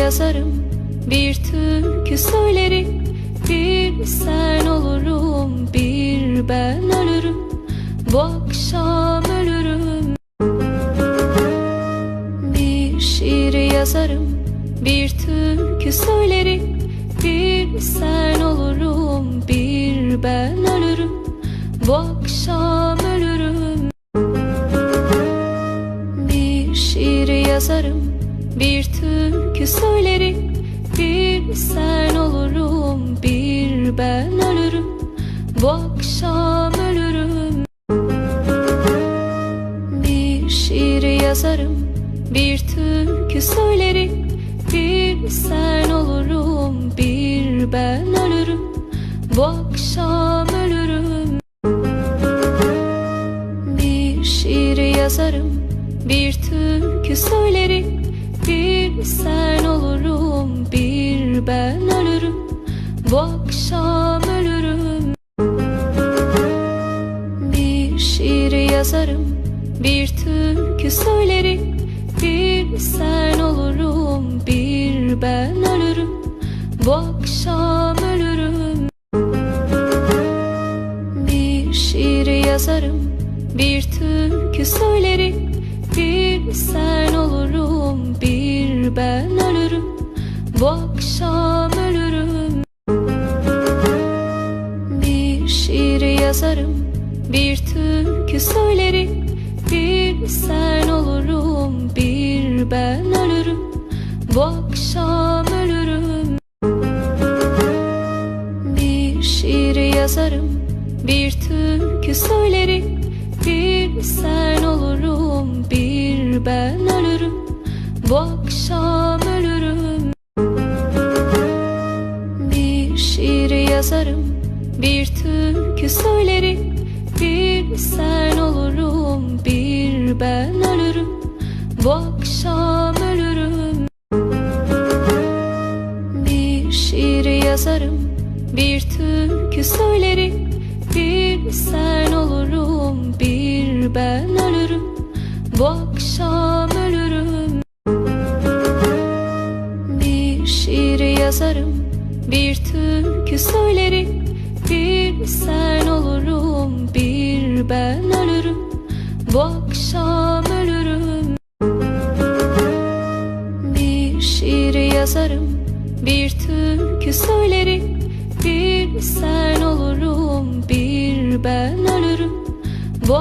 yazarım, bir türkü söylerim, bir sen olurum, bir ben ölürüm, bu akşam ölürüm. Bir şiir yazarım, bir türkü söylerim, bir sen olurum, bir ben ölürüm, bu akşam ölürüm. Bir şiir yazarım, bir türkü söylerim, bir sen olurum, bir ben ölürüm, bu akşam ölürüm. Bir şiir yazarım, bir türkü söylerim, bir sen olurum, bir ben ölürüm, bu akşam ölürüm. Bir şiir yazarım, bir türkü söylerim, akşam ölürüm. Bir şiir yazarım, bir türkü söylerim, bir sen olurum, bir ben ölürüm, bu akşam ölürüm. Bir şiir yazarım, bir türkü söylerim, bir sen olurum, bir ben ölürüm, bu akşam yazarım, bir türkü söylerim, bir sen olurum, bir ben ölürüm, bu akşam ölürüm. Bir şiir yazarım, bir türkü söylerim, bir sen olurum, bir ben ölürüm, bu akşam ölürüm. Bir şiir yazarım, bir türkü söylerim, bir sen olurum, bir ben ölürüm, bu akşam ölürüm. Bir şiir yazarım, bir türkü söylerim, bir sen olurum, bir ben ölürüm, bu akşam ölürüm. Bir şiir yazarım, bir türkü söylerim, bir sen olurum, bir ben ölürüm, bu akşam ölürüm. Bir şiir yazarım, bir türkü söylerim, bir sen olurum, bir ben ölürüm, bu